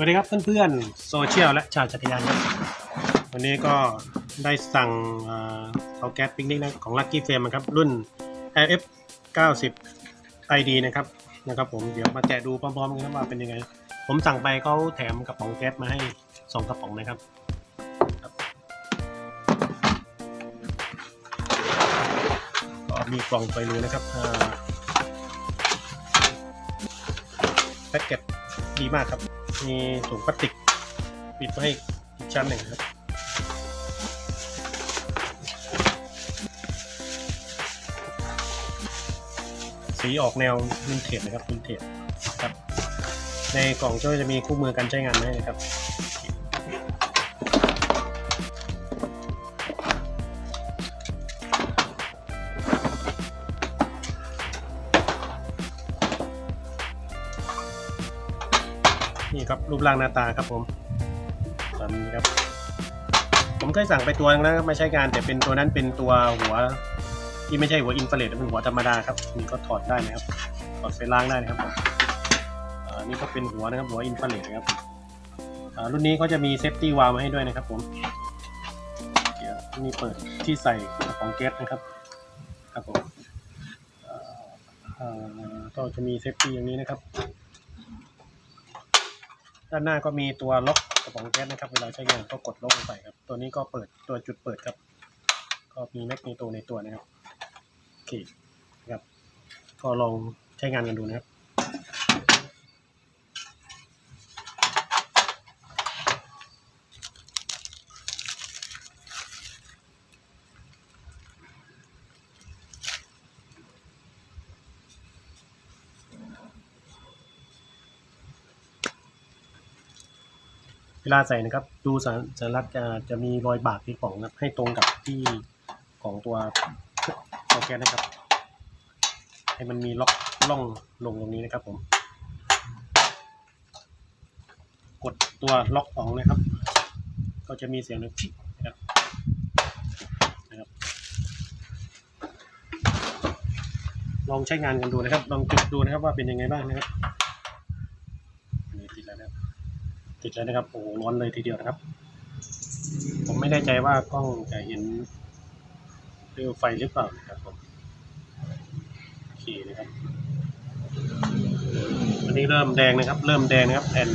สวัสดีครับเพื่อนๆโซเชียลและชาวจักรยานครับวันนี้ก็ได้สั่งเอ่อเตาแก๊สปิกนิกนะของ Lucky Frame นะครับ รุ่น RF 90 ID นะครับนะครับผมเดี๋ยวมาแกะดูพร้อมๆกันครับว่าเป็นยังไง ผมสั่งไปเขาแถมกระป๋องแก๊สมาให้ 2 กระป๋องนะครับก็มีกล่องไปเลยนะครับแพ็กเกจดีมากครับ มีถุงพลาสติกปิดไว้อีกชั้นหนึ่งครับสีออกแนววินเทจนะครับวินเทจครับ ในกล่องก็จะมีคู่มือการใช้งานมาให้นะครับ นี่ครับรูปร่างหน้าตาครับผมตามนี้ครับ ผมเคยสั่งไปตัวนึงแล้วครับมาใช้งานแต่เป็นตัวนั้นเป็นตัวหัว ที่ไม่ใช่หัวอินฟราเรดเป็นหัวธรรมดาครับนี่ก็ถอดได้นะครับถอดไปล้างได้นะครับอ่านี่ก็เป็นหัวนะครับหัวอินฟราเรดนะครับรุ่นนี้ก็จะมีเซฟตี้วาล์วมาให้ด้วยนะครับผมเดี๋ยวนี่เปิดที่ใส่ของแก๊สนะครับครับผมอ่าอ่าก็จะมีเซฟตี้อย่างนี้นะครับ ด้านหน้าก็มีตัวล็อกกระป๋องแก๊สนะครับ เวลาใช้งานก็กดล็อกลงไปครับ ตัวนี้ก็เปิดตัวจุดเปิดครับ ก็มีแมกนีโตในตัวนะครับโอเคครับ ก็ลองใช้งานกันดูนะครับ เวลาใส่นะครับ ดูสัญสัญลักษณ์จะมีรอยบาดที่กล่องนะให้ตรงกับที่ของตัวโอแกนนะครับ ให้มันมีล็อกล่องลงตรงนี้นะครับผม กดตัวล็อกออกนะครับ ก็จะมีเสียงนึงชินะครับนะครับลองใช้งานกันดูนะครับ ลองจุดดูนะครับว่าเป็นยังไงบ้างนะครับอันนี่ติดแล้วนะครับ ติดแล้วนะครับโอ้ร้อนเลยทีเดียวนะครับ ผมไม่แน่ใจว่ากล้องจะเห็นเปลวไฟหรือเปล่านะครับผมโอเคนะครับอันนี้เริ่มแดงนะครับ เริ่มแดงนะครับแผ่น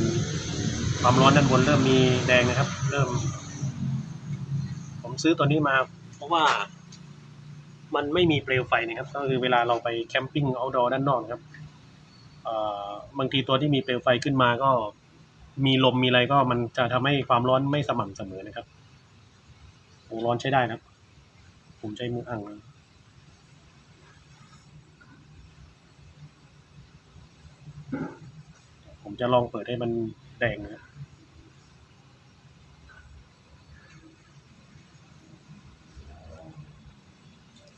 ความร้อนด้านบนเริ่มมีแดงนะครับ เริ่ม ผมซื้อตัวนี้มา เพราะว่ามันไม่มีเปลวไฟนะครับ ก็คือเวลาเราไปแคมปิ้งเอาดอร์ด้านนอกนะครับบางทีตัวที่มีเปลวไฟขึ้นมาก็ มีลมมีอะไรก็มันจะทำให้ความร้อนไม่สม่ำเสมอนะครับโอ้ร้อนใช้ได้นะครับ ผมใช้มืออ่างผมจะลองเปิดให้มันแดงนะครับ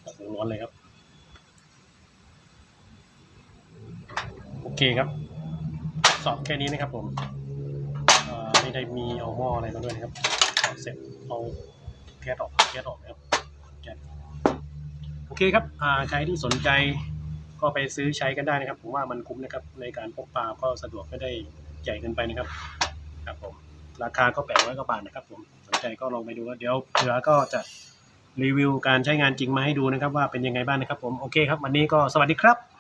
โอ้ร้อนเลยครับ โอเคครับ สอบแค่นี้นะครับผม เอ่มีเอาหม้ออะไรมาด้วยนะครับเสร็จเอาแก๊สออกแก๊สออกนะครับโอเคครับใครที่สนใจก็ไปซื้อใช้กันได้นะครับผมว่ามันคุ้มนะครับในการพกพาก็สะดวกไม่ได้ใหญ่เกินไปนะครับครับผมราคาก็แปดร้อยกว่าบาทนะครับผมสนใจก็ลองไปดูเดี๋ยวเผื่อก็จะรีวิวการใช้งานจริงมาให้ดูนะครับ ว่าเป็นยังไงบ้างนะครับผมโอเคครับวันนี้ก็สวัสดีครับ